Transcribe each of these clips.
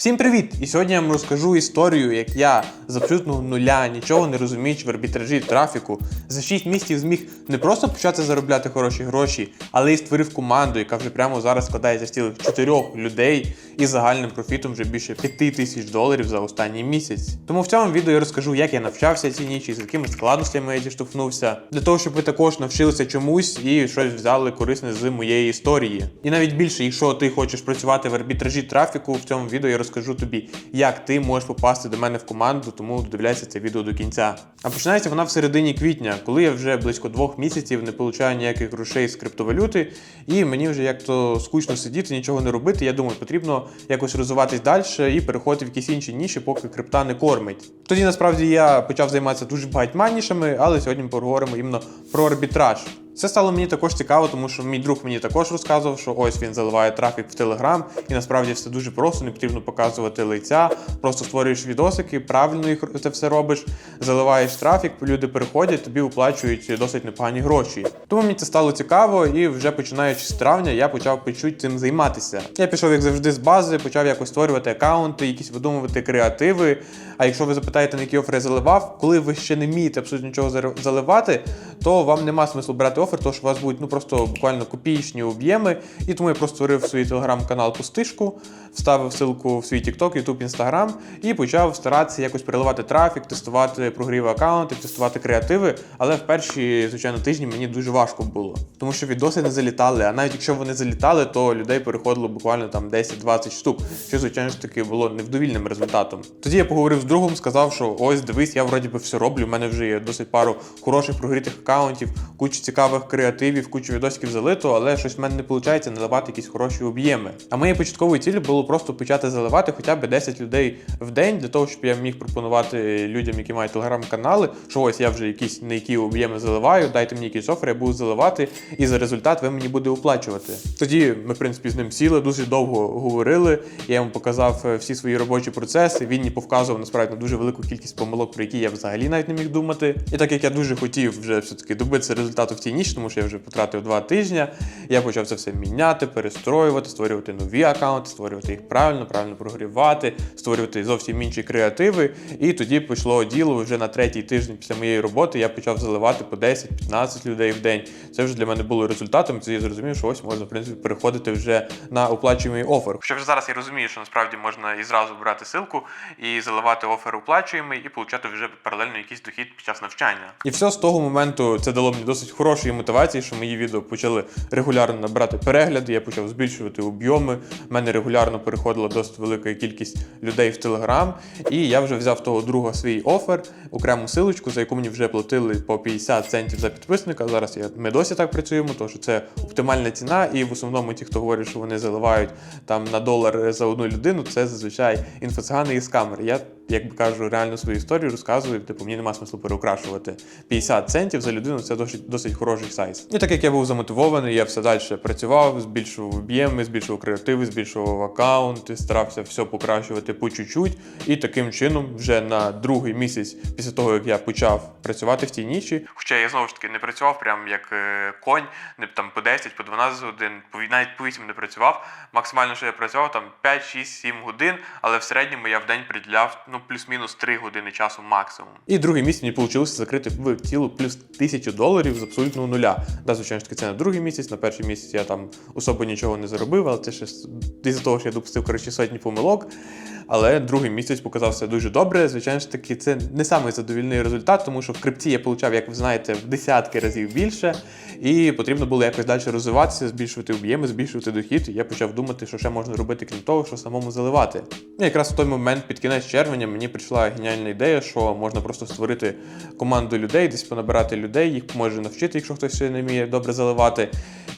Всім привіт! І сьогодні я вам розкажу історію, як я з абсолютного нуля, нічого не розуміючи в арбітражі трафіку, за 6 місяців зміг не просто почати заробляти хороші гроші, але й створив команду, яка вже прямо зараз складається з цілих 4 людей із загальним профітом вже більше 5 тисяч доларів за останній місяць. Тому в цьому відео я розкажу, як я навчався ці нічі, з якими складностями я діштовхнувся, для того, щоб ви також навчилися чомусь і щось взяли корисне з моєї історії. І навіть більше, якщо ти хочеш працювати в арбітражі трафіку, в цьому відео я розкажу тобі, як ти можеш попасти до мене в команду, тому додивляйся це відео до кінця. А починається вона в середині квітня, коли я вже близько двох місяців не получаю ніяких грошей з криптовалюти, і мені вже як то скучно сидіти, нічого не робити. Я думаю, потрібно якось розвиватись далі і переходити в якісь інші ніші, поки крипта не кормить. Тоді насправді я почав займатися дуже багатьма нішами, але сьогодні ми поговоримо іменно про арбітраж. Це стало мені також цікаво, тому що мій друг мені також розказував, що ось він заливає трафік в Телеграм, і насправді все дуже просто, не потрібно показувати лиця. Просто створюєш відосики, правильно їх це все робиш, заливаєш трафік, люди переходять, тобі виплачують досить непогані гроші. Тому мені це стало цікаво, і вже починаючи з травня, я почав почуть цим займатися. Я пішов, як завжди, з бази, почав якось створювати аккаунти, якісь видумувати креативи. А якщо ви запитаєте, на які офери заливав, коли ви ще не вмієте абсолютно нічого заливати, то вам нема смислу брати офер, тому що у вас будуть ну просто буквально копійчні об'єми. І тому я просто створив свій телеграм-канал пустишку, вставив ссылку в свій TikTok, YouTube, Instagram і почав старатися якось переливати трафік, тестувати прогріви аккаунти, тестувати креативи. Але в перші, звичайно, тижні мені дуже важко було, тому що відоси не залітали. А навіть якщо вони залітали, то людей переходило буквально там 10-20 штук, що звичайно ж таки було невдовільним результатом. Тоді я поговорив з другом, сказав, що ось дивись, я вроді би все роблю. У мене вже є досить пару хороших прогрітих аккаунтів, кучу цікавих креативів, кучу відосиків залито, але щось в мене не виходить наливати якісь хороші об'єми. А моєю початковою ціллю було просто почати заливати хоча б 10 людей в день для того, щоб я міг пропонувати людям, які мають телеграм-канали, що ось я вже якісь на які об'єми заливаю, дайте мені якийсь офер, я буду заливати, і за результат ви мені буде оплачувати. Тоді ми, в принципі, з ним сіли, дуже довго говорили. Я йому показав е, всі свої робочі процеси. Він мені повказував насправді на дуже велику кількість помилок, про які я взагалі навіть не міг думати. І так як я дуже хотів вже все-таки добитися результату в цій ніч, тому що я вже потратив два тижні, я почав це все міняти, перестроювати, створювати нові аккаунти, створювати їх правильно, правильно прогрівати, створювати зовсім інші креативи. І тоді пішло діло вже на третій тиждень після моєї роботи. Я почав заливати по 10-15 людей в день. Це вже для мене було результатом. Це я зрозумів, що ось можна в принципі переходити вже на оплачуємий офер. Що вже зараз я розумію, що насправді можна і зразу брати ссылку і заливати офер оплачуємий, і получати вже паралельно якийсь дохід під час навчання. І все з того моменту це дало мені досить хорошої мотивації, що мої відео почали регулярно набрати перегляди. Я почав збільшувати об'єми. У мене регулярно переходила досить велика кількість людей в Телеграм. І я вже взяв того друга свій офер, окрему силочку, за яку мені вже платили по 50 центів за підписника. Зараз я ми досі так працюємо, тому що це оптимальна ціна, і в основному ті, хто говорить, що вони заливають там на долар за одну людину, це зазвичай інфоцигани і скамери. Я як би кажу, реально свою історію розказую, типу, мені нема смислу переокрашувати. 50 центів за людину це досить, досить хороший сайз. І так як я був замотивований, я все далі працював, збільшував об'єми, збільшував креативи, збільшував аккаунти, старався все покращувати по чуть-чуть. І таким чином, вже на другий місяць після того, як я почав працювати в тій нічі, хоча я знову ж таки не працював прям як е, конь, не там по 10, по 12 годин, навіть по 8 не працював. Максимально, що я працював, там 5, 6, 7 годин, але в середньому я в день приділяв ну плюс-мінус 3 години часу максимум. І другий місяць мені вийшло закрити в цілу плюс тисячу доларів з абсолютного нуля. Да, звичайно ж таки, це на другий місяць. На перший місяць я там особо нічого не заробив, але це ще із-за того, що я допустив коротше сотні помилок. Але другий місяць показався дуже добре. Звичайно ж таки, це не самий задовільний результат, тому що в крипті я получав, як ви знаєте, в десятки разів більше, і потрібно було якось далі розвиватися, збільшувати об'єми, збільшувати дохід. І я почав думати, що ще можна робити, крім того, що самому заливати. І якраз в той момент, під кінець червня, мені прийшла геніальна ідея, що можна просто створити команду людей, десь понабирати людей, їх може навчити, якщо хтось ще не вміє добре заливати,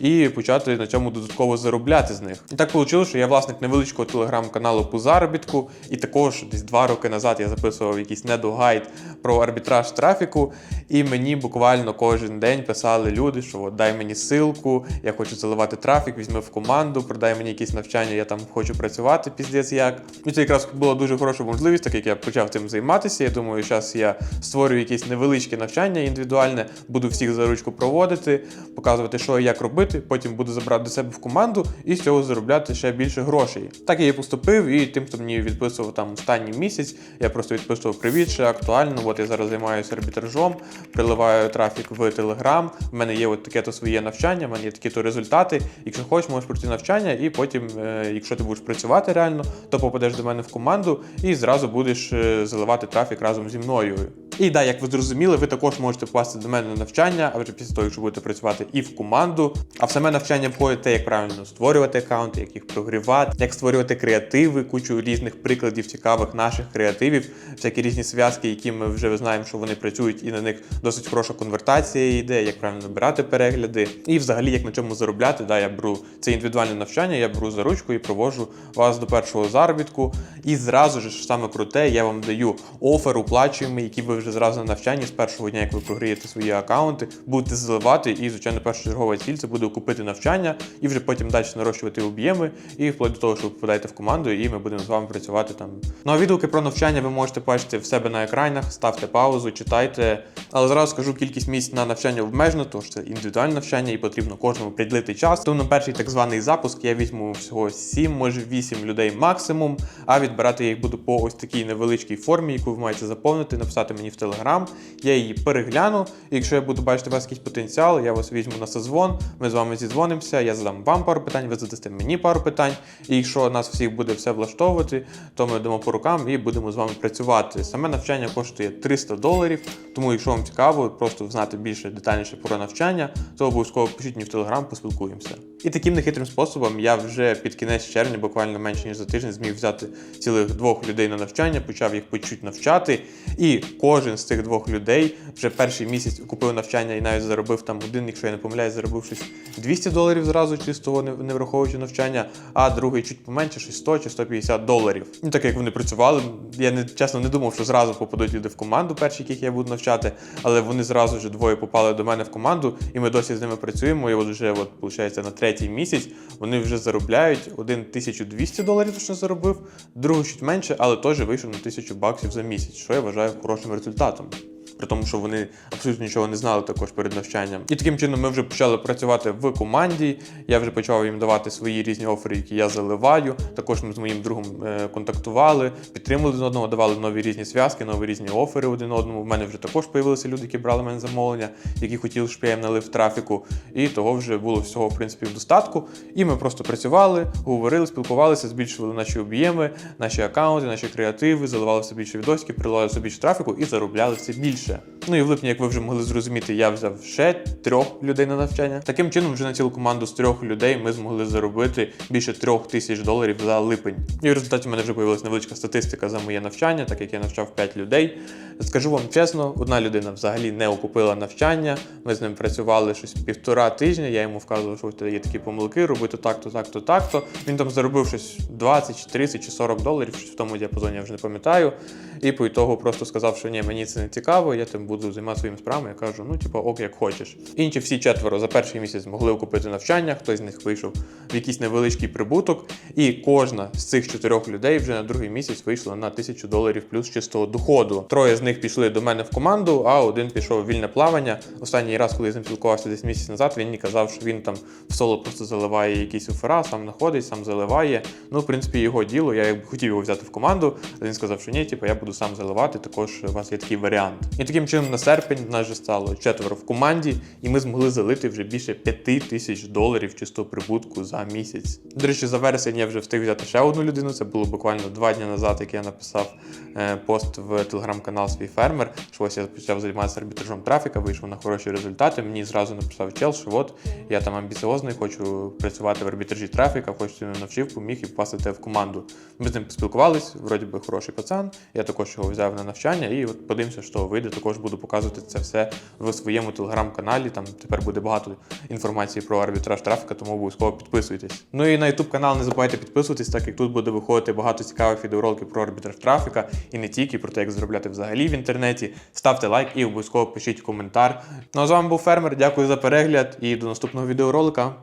і почати на цьому додатково заробляти з них. І так вийшло, що я власник невеличкого телеграм-каналу по заробітку, і також десь два роки назад я записував якийсь недогайд про арбітраж трафіку, і мені буквально кожен день писали люди, що от дай мені ссылку, я хочу заливати трафік, візьми в команду, продай мені якісь навчання, я там хочу працювати, піздець як. І І це якраз була дуже хороша можливість, так як я почав цим займатися. Я думаю, зараз я створюю якесь невеличке навчання індивідуальне, буду всіх за ручку проводити, показувати, що і як робити. Потім буду забрати до себе в команду і з цього заробляти ще більше грошей. Так я і поступив, і тим, хто мені відписував там останній місяць, я просто відписував привіт, ще актуально. От я зараз займаюся арбітражом, приливаю трафік в Телеграм. У мене є от таке то своє навчання, в мене є такі то результати. Якщо хочеш, можеш пройти навчання, і потім, е, якщо ти будеш працювати реально, то попадеш до мене в команду і зразу будеш е, заливати трафік разом зі мною. І да, як ви зрозуміли, ви також можете попасти до мене на навчання, а вже після того, якщо будете працювати і в команду. А в саме навчання входить те, як правильно створювати аккаунти, як їх прогрівати, як створювати креативи, кучу різних прикладів цікавих наших креативів, всякі різні зв'язки, які ми вже знаємо, що вони працюють, і на них досить хороша конвертація йде, як правильно набирати перегляди, і взагалі як на чому заробляти. Да, я беру це індивідуальне навчання, я беру за ручку і провожу вас до першого заробітку. І зразу ж саме круте, я вам даю офер оплачуємий, який ви вже зразу на навчанні з першого дня, як ви програєте свої аккаунти, будете заливати. І, звичайно, першочергова ціль це буде купити навчання і вже потім далі нарощувати об'єми, і вплоть до того, що ви попадаєте в команду, і ми будемо з вами працювати там. Ну а відгуки про навчання ви можете бачити в себе на екранах, ставте паузу, читайте. Але зразу скажу, кількість місць на навчання обмежена, тому що це індивідуальне навчання і потрібно кожному приділити час. Тому на перший так званий запуск я візьму всього 7, може 8 людей максимум. А відбирати я їх буду по ось такій невеличкій формі, яку ви маєте заповнити, написати мені в Телеграм. Я її перегляну. І якщо я буду бачити у вас якийсь потенціал, я вас візьму на созвон, ми з вами зідзвонимося, я задам вам пару питань, ви задасте мені пару питань. І якщо нас всіх буде все влаштовувати, то ми йдемо по рукам і будемо з вами працювати. Саме навчання коштує 300 доларів. Тому, якщо вам цікаво, просто знати більше детальніше про навчання, то обов'язково пишіть мені в Телеграм, поспілкуємося. І таким нехитрим способом я вже під кінець червня, буквально менше ніж за тиждень, зміг взяти цілих двох людей на навчання, почав їх по чуть навчати. І кожен з цих двох людей вже перший місяць купив навчання і навіть заробив там один, якщо я не помиляюсь, заробив щось 200 доларів зразу, чистого не, враховуючи навчання, а другий чуть поменше, щось 100 чи 150 доларів. Ну так як вони працювали, я не чесно не думав, що зразу попадуть люди в команду, перші, яких я буду навчати, але вони зразу вже двоє попали до мене в команду, і ми досі з ними працюємо. І от вже, от, виходить, на третій місяць вони вже заробляють один 1200 доларів, точно заробив, другий чуть менше, але теж вийшов на 1000 баксів за місяць, що я вважаю хорошим результатом. При тому, що вони абсолютно нічого не знали також перед навчанням. І таким чином ми вже почали працювати в команді. Я вже почав їм давати свої різні офери, які я заливаю. Також ми з моїм другом е, контактували, підтримували один одного, давали нові різні зв'язки, нові різні офери один одному. У мене вже також появилися люди, які брали мене замовлення, які хотіли, щоб я їм налив трафіку. І того вже було всього в принципі в достатку. І ми просто працювали, говорили, спілкувалися, збільшували наші об'єми, наші аккаунти, наші креативи, заливали все більше відосиків, приливали все більше трафіку і заробляли все більше. Ну і в липні, як ви вже могли зрозуміти, я взяв ще трьох людей на навчання. Таким чином, вже на цілу команду з трьох людей ми змогли заробити більше трьох тисяч доларів за липень. І в результаті в мене вже появилася невеличка статистика за моє навчання, так як я навчав 5 людей. Скажу вам чесно, одна людина взагалі не окупила навчання. Ми з ним працювали щось півтора тижня. Я йому вказував, що у є такі помилки, робити так-то, так-то, так-то. Він там заробив щось 20, чи 30 чи 40 доларів, щось в тому діапазоні я вже не пам'ятаю. І по ітогу просто сказав, що ні, мені це не цікаво, я тим буду займатися своїми справами. Я кажу, ну типу, ок, як хочеш. Інші всі четверо за перший місяць змогли окупити навчання, хтось з них вийшов в якийсь невеличкий прибуток. І кожна з цих чотирьох людей вже на другий місяць вийшла на тисячу доларів плюс чистого доходу. Троє з них пішли до мене в команду, а один пішов в вільне плавання. Останній раз, коли я з ним спілкувався десь місяць назад, він мені казав, що він там в соло просто заливає якісь офера, сам знаходить, сам заливає. Ну, в принципі, його діло. Я хотів його взяти в команду, але він сказав, що ні, типу, я буду сам заливати. Також у вас є такий варіант. І таким чином на серпень нас вже стало четверо в команді, і ми змогли залити вже більше п'яти тисяч доларів чистого прибутку за місяць. До речі, за вересень я вже встиг взяти ще одну людину. Це було буквально два дні назад, як я написав е, пост в телеграм-канал Свій фермер. Що ось я почав займатися арбітражом трафіка, вийшов на хороші результати. Мені зразу написав чел, що от я там амбіціозний, хочу працювати в арбітражі трафіка, хочу ти навчив, поміг і попасти в команду. Ми з ним поспілкувались, вроді би хороший пацан. Я також його взяв на навчання, і от подивимося, що вийде. Також буду показувати це все в своєму телеграм-каналі. Там тепер буде багато інформації про арбітраж трафіка, тому обов'язково підписуйтесь. Ну і на YouTube канал не забувайте підписуватись, так як тут буде виходити багато цікавих відеороликів про арбітраж трафіка і не тільки про те, як заробляти взагалі в інтернеті. Ставте лайк і обов'язково пишіть коментар. Ну а з вами був фермер. Дякую за перегляд і до наступного відеоролика.